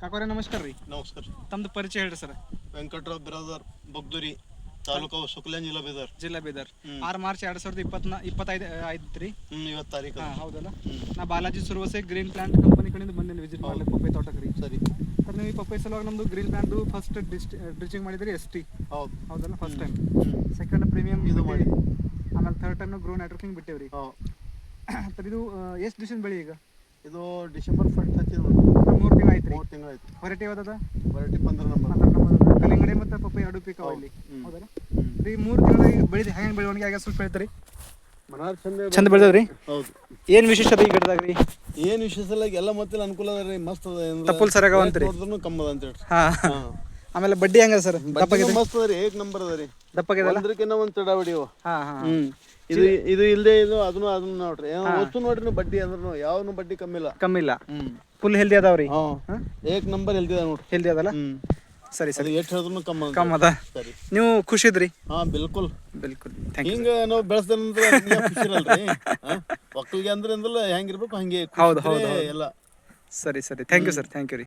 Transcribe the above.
ಕಾಕೋರೆ ನಮಸ್ಕಾರ ರೀ. ನಮಸ್ಕಾರ ತಮ್ದು ಪರಿಚಯ ಹೇಳ್ರಿ ಸರ್. ವೆಂಕಟರಾವ್ ಬ್ರದರ್ ಬಗ್ದೂರಿ ತಾಲೂಕು ಸುಕ್ಲೇನ್ ಜಿಲ್ಲಾ ಬೀದರ್. ಜಿಲ್ಲಾ ಬೀದರ್. ಆರ್ ಮಾರ್ಚ್ ಎರಡ್ ಸಾವಿರದ ಇಪ್ಪತ್ನ ಇಪ್ಪತ್ತೈದು ಐದು ರೀ ಹ್ಮ್ ಇವತ್ತು ತಾರೀಕು ಹಾಂ ಹೌದಲ್ಲ? ನಾ Balaji Survase green plant company ಕಡೆಯಿಂದ ಬಂದೇನೆ ವಿಸಿಟ್ ಮಾಡ್ಲಿಕ್ಕೆ ಪಪ್ಪೈ ತೋಟಕ್ಕೆ ರೀ. ಸರಿ. ಸರ್ ನೀವು ಈ ಪಪ್ಪೈ ಸಲುವಾಗಿ ನಮ್ದು ಗ್ರೀನ್ ಪ್ಲಾಂಟ್ ಫಸ್ಟ್ ಡ್ರಿಚಿಂಗ್ ಮಾಡಿದ್ರಿ ಎಸ್ ಟಿ. ಹೌದು. ಹೌದಲ್ಲ? ಫಸ್ಟ್ ಟೈಮ್ ಸೆಕೆಂಡ್ ಪ್ರೀಮಿಯಂ ಇದು ಮಾಡಿ. ಆಮೇಲೆ ಥರ್ಡ್ ಟೈಮ್ ಗ್ರೋ ನೆಟ್ವರ್ಕಿಂಗ್ ಬಿಟ್ಟೇವ್ರಿ. ಹೌದು. ಸರ್ ಇದು ಎಷ್ಟು ಡಿಶನ್ ಬೆಳಿ ಈಗ? ಇದು ಡಿಸೆಂಬರ್ ಫಸ್ಟ್ ಹಚ್ಚಿದ್ರು ಮೂರು ತಿಂಗಳು ಆಯ್ತು ಮೂರು ತಿಂಗಳಾಯ್ತು ಆಯ್ತು. ಯಾವ್ದದ? Variety ಪಂದ್ರ number. ಕಲ್ಲಿಂಗಡಿ ಮತ್ತು ಪಪ್ಪಾಯಿ ಎರಡು ಪೀಕ್ ಅವ ಇಲ್ಲಿ. ಹ್ಮ್. ಈ ಮೂರು ತಿಂಗಳು ಬೆಳೆದು ಹೆಂಗೆ ಬೆಳವಣಿಗೆ ಆಗ ಸ್ವಲ್ಪ ಹೇಳ್ತಾರೆ. ಮನಾರ್ ಚಂದ ಚಂದ ಬೆಳೆದವ್ರಿ ಹೌದು. ಏನು ವಿಶೇಷತೆ ಈ ಗಿಡದಾಗ ರೀ? ಏನ್ ವಿಶೇಷ ಎಲ್ಲ ಮತ್ತೆ ಅನುಕೂಲ ಅದ ರೀ. ಮಸ್ತ್ ಅದ ತಪ್ಪು ತಪ್ಪಲ್ ಸರಿಯಾಗ ಅವಂತ್ರಿ. ಯಾಕ್ ನೋಡಿದ್ರುನು ಅದ ಅಂತ ಹೇಳಿ ಹಾ. ಆಮೇಲೆ ಬಡ್ಡಿ ಹೆಂಗ ಸರ್? ದಪ್ಪಗಿದೆ ಮಸ್ತ್ ಅದ ರೀ ಏಕ್ ನಂಬರ್ ಅದ ರೀ. ದಪ್ಪಗಿದಲ್ಲ ಒಂದ್ರಕ್ಕಿಂತ ಒಂದ್ ಚಡಾವಡಿ ಹಾ ಹಾಂ. ಹ್ಮ್. ಇದು ಇದು ಇಲ್ದೆ ಇದು ಅದನ್ನು ಅದನ್ನ ನೋಡ್ರಿ. ವಸ್ತು ನೋಡ್ರಿ ಬಡ್ಡಿ ಅಂದ್ರೂ ಯಾವನು ಬಡ್ಡಿ ಕಮ್ಮಿ ಇಲ್ಲ ಕಮ್ಮಿ ಇಲ್ಲ. ಹ್ಮ್. ಫುಲ್ ಹೆಲ್ದಿ ಅದಾವ್ರಿ. ಹಾ. ಹಾಂ? ಏಕ್ ನಂಬರ್ ಎಲ್ದಿದ ನೋಡ್ರಿ. ಹೆಲ್ದಿ ಅದಲ್ಲ? ಸರಿ ಸರಿ. ಅದು ಎಷ್ಟು ಹೇಳಿದ್ರು ಕಮ್ಮ ಕಮ್ಮ ಅದ. ಸರಿ. ನೀವು ಖುಷಿದ್ರಿ ಹಾ ಬಿಲ್ಕುಲ್. ಬಿಲ್ಕುಲ್. ಹಿಂಗ ನಾವು ಬೆಳೆಸ್ದಂದ್ರೆ ಖುಷಿರಲ್ರಿ ಒಕ್ಕಲಿಗೆ ಅಂದ್ರೆ ಅಂದ್ರಲ್ಲ ಹೆಂಗಿರ್ಬೇಕು ಹಂಗೆ ಹೌದು, ಖುಷಿ ಇದ್ರೆ ಹೌದು, ಹೌದು. ಎಲ್ಲ. ಸರಿ ಸರಿ. Thank you sir thank you ರೀ.